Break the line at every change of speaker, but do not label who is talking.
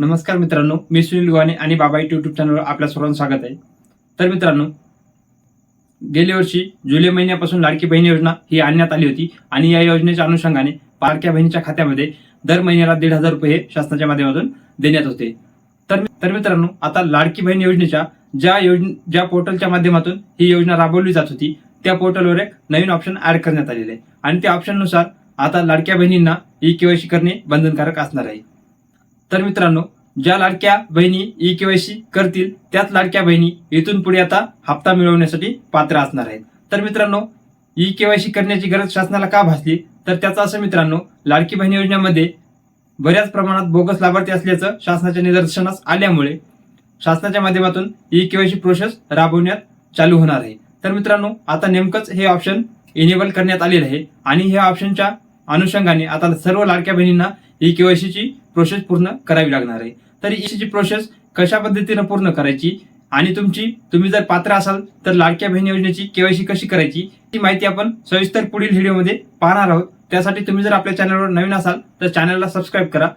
नमस्कार मित्रांनो मी सुनील गोवाने आणि बाबा युट्यूब चॅनलवर आपल्या सर्वांचं स्वागत आहे. तर मित्रांनो गेल्या वर्षी जुलै महिन्यापासून लाडकी बहीण योजना ही आणण्यात आली होती आणि या योजनेच्या अनुषंगाने लाडक्या बहिणीच्या खात्यामध्ये दर महिन्याला दीड हजार रुपये शासनाच्या माध्यमातून देण्यात होते. तर तर मित्रांनो आता लाडकी बहीण योजनेच्या ज्या योजने ज्या पोर्टलच्या माध्यमातून ही योजना राबवली जात होती त्या पोर्टलवर एक नवीन ऑप्शन ऍड करण्यात आलेले आहे. आणि त्या ऑप्शननुसार आता लाडक्या बहिणींना ई केवायसी करणे बंधनकारक असणार आहे. तर मित्रांनो ज्या लाडक्या बहिणी ई केवायसी करतील त्याच लाडक्या बहिणी इथून पुढे आता हप्ता मिळवण्यासाठी पात्र असणार आहेत. तर मित्रांनो ई केवायसी करण्याची गरज शासनाला का भासली? तर त्याचं असं मित्रांनो लाडकी बहिणी योजनेमध्ये बऱ्याच प्रमाणात बोगस लाभार्थी असल्याचं शासनाच्या निदर्शनास आल्यामुळे शासनाच्या माध्यमातून ई केवायसी प्रोसेस राबवण्यात चालू होणार आहे. तर मित्रांनो आता नेमकंच हे ऑप्शन इनेबल करण्यात आलेलं आहे आणि ह्या ऑप्शनच्या अनुषंगाने आता सर्व लाडक्या बहिणींना ई केवायसीची प्रोसेस पूर्ण करावी लागणार आहे. तर ची प्रोसेस कशा पद्धतीनं पूर्ण करायची आणि तुमची तुम्ही जर पात्र असाल तर लाडक्या बहीण योजनेची केवायसी कशी करायची ती माहिती आपण सविस्तर पुढील व्हिडिओमध्ये पाहणार आहोत. त्यासाठी तुम्ही जर आपल्या चॅनलवर नवीन असाल तर चॅनलला सबस्क्राईब करा.